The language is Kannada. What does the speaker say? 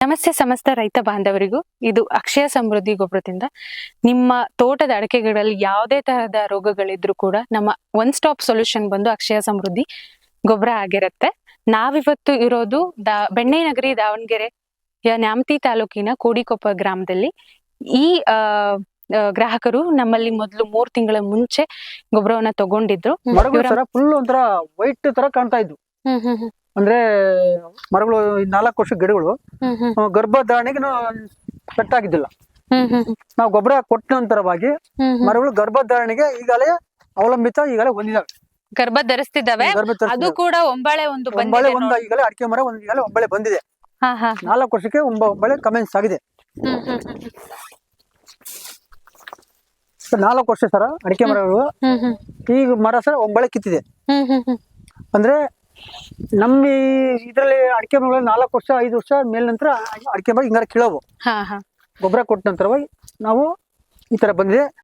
ನಮಸ್ತೆ ಸಮಸ್ತ ರೈತ ಬಾಂಧವರಿಗೂ. ಇದು ಅಕ್ಷಯ ಸಮೃದ್ಧಿ ಗೊಬ್ಬರದಿಂದ. ನಿಮ್ಮ ತೋಟದ ಅಡಕೆಗಳಲ್ಲಿ ಯಾವುದೇ ತರಹದ ರೋಗಗಳಿದ್ರು ಕೂಡ ನಮ್ಮ ಒನ್ ಸ್ಟಾಪ್ ಸೊಲ್ಯೂಷನ್ ಬಂದು ಅಕ್ಷಯ ಸಮೃದ್ಧಿ ಗೊಬ್ಬರ ಆಗಿರುತ್ತೆ. ನಾವಿವತ್ತು ಇರೋದು ದಾ ಬೆಣ್ಣೆನಗರಿ ದಾವಣಗೆರೆ ಯ ನ್ಯಾಮತಿ ತಾಲೂಕಿನ ಕೋಡಿಕೊಪ್ಪ ಗ್ರಾಮದಲ್ಲಿ. ಈ ಗ್ರಾಹಕರು ನಮ್ಮಲ್ಲಿ ಮೊದಲು ಮೂರ್ ತಿಂಗಳ ಮುಂಚೆ ಗೊಬ್ಬರವನ್ನ ತಗೊಂಡಿದ್ರು. ಫುಲ್ ಒಂಥರ ವೈಟ್ ತರ ಕಾಣ್ತಾ ಇದ್ವು. ಹ್ಮ್ ಹ್ಮ್ ಹ್ಮ್. ಅಂದ್ರೆ ಮರಗಳು ನಾಲ್ಕು ವರ್ಷ ಗಿಡಗಳು ಗರ್ಭಧಾರಣೆಗೆ ಹ್ಮ್ ನಾವು ಗೊಬ್ಬರ ಕೊಟ್ಟ ನಂತರವಾಗಿ. ಮರಗಳು ಗರ್ಭಧಾರಣೆಗೆ ಈಗಲೇ ಅವಲಂಬಿತ ಈಗಲೇ ಹೊಂದಿದಾವೆ ಗರ್ಭ ಧರಿಸ್ತಿದ್ದಾವೆ. ಅದು ಕೂಡ ಒಂಬಳೆ ಒಂದು ಒಂಬಳೆ ಒಂದು. ಈಗಲೇ ಅಡಿಕೆ ಮರ ಒಂದು ಈಗಲೇ ಒಂಬಳೆ ಬಂದಿದೆ. ನಾಲ್ಕು ವರ್ಷಕ್ಕೆ ಒಂಬ ಒಂಬಳೆ ಕಮೆನ್ಸ್ ಆಗಿದೆ. ನಾಲ್ಕು ವರ್ಷ ಸರ ಅಡಿಕೆ ಮರಗಳು. ಈಗ ಮರ ಸರ ಒಂಬಳೆ ಕಿತ್ತಿದೆ. ಅಂದ್ರೆ ನಮ್ಮ ಇದ್ರಲ್ಲಿ ಅಡಿಕೆ ಮರಗಳು ನಾಲ್ಕು ವರ್ಷ ಐದು ವರ್ಷ ಮೇಲ್ ನಂತರ ಅಡಿಕೆ ಮರ ಹಿಂಗಾರ ಕೀಳವು. ಗೊಬ್ಬರ ಕೊಟ್ಟ ನಂತರವಾಗಿ ನಾವು ಈ ತರ ಬಂದಿದೆ.